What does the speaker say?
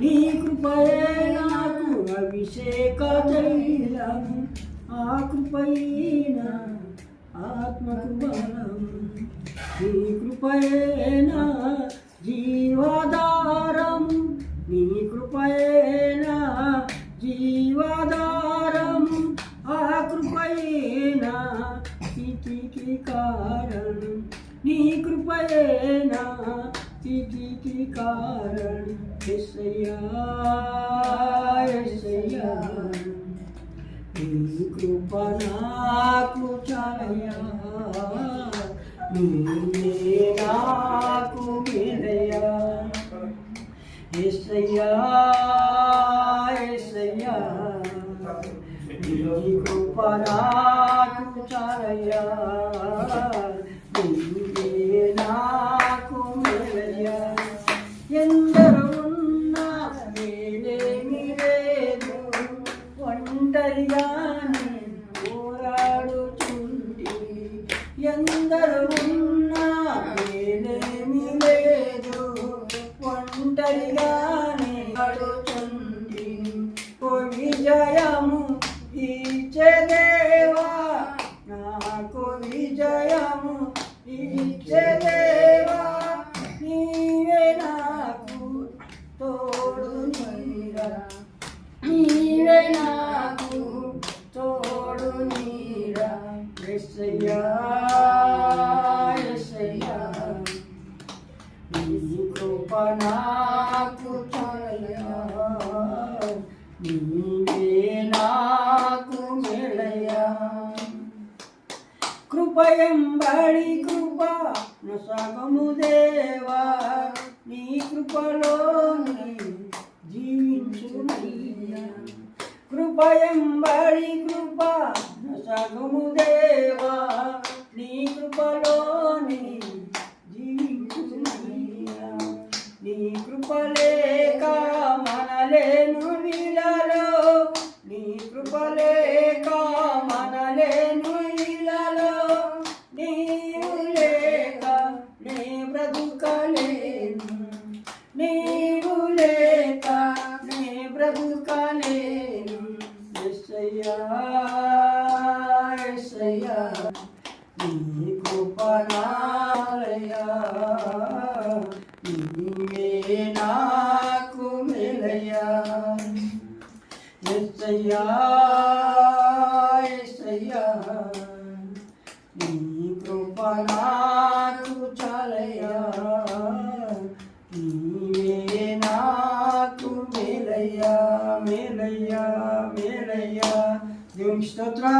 నీ కృపయే నాకు అభిషేక తైలం ఆ కృపైన ఆత్మకు బలం. నీ కృపయే నా జీవాధారం. నీ కృపయే నా జీవాధారం. ఆ కృపయేన స్థితికి కారణం. నీ కృపయే నా స్థితికి కారణం. ఎస్సయ్యా ఎస్సయ్యా నీ కృప నాకు చాలయ్యా. నీవే నాకు మేలయ్యా. ఎస్సయ్యా ఎస్సయ్యా నీ కృప నాకు చాలయ్యా. ఎందరు ఉన్నా నేనేమి లేదు. ఒంటరిగానే పోరాడుచుంటి. ఎందరు ఉన్నా నేనేమి లేదు. ఒంటరిగానే అడుచుంటి ఓ విజయము ఇచ్చే దేవా నాకు విజయము ఇచ్చే దేవా నీవే నాకు తోడు నీరా నీవే నాకు తోడు నీరా ఎస్సయ్యా ఎస్సయ్యా నీ కృప నాకు చాలయ్యా. నీవే నాకు మేలయ్యా. కృపయంబడి కృప నసగము దేవా నీ కృపలోని జీవించుమయ్యా కృపయంబడి కృప నసగము దేవా నీ కృపలోని జీవించుమయ్యా నీ కృపలేక మనలేను విలలో నీ కృపలేక మనలేను ఇలలో నీవు లేక నే బ్రతుకలేను నీవు లేక నే బ్రతుకలేను ఎస్సయ్యా ఎస్సయ్యా నీ కృపణాలయ్యా నీవే నాకు మేలయ్యా ఎస్సయ్యా ఎస్సయ్యా నీ కృప చాలయ్యా నీవే నాకు మేలయ్యా మేలయ్యా మేలయ్యా దేవునికి స్తోత్రం.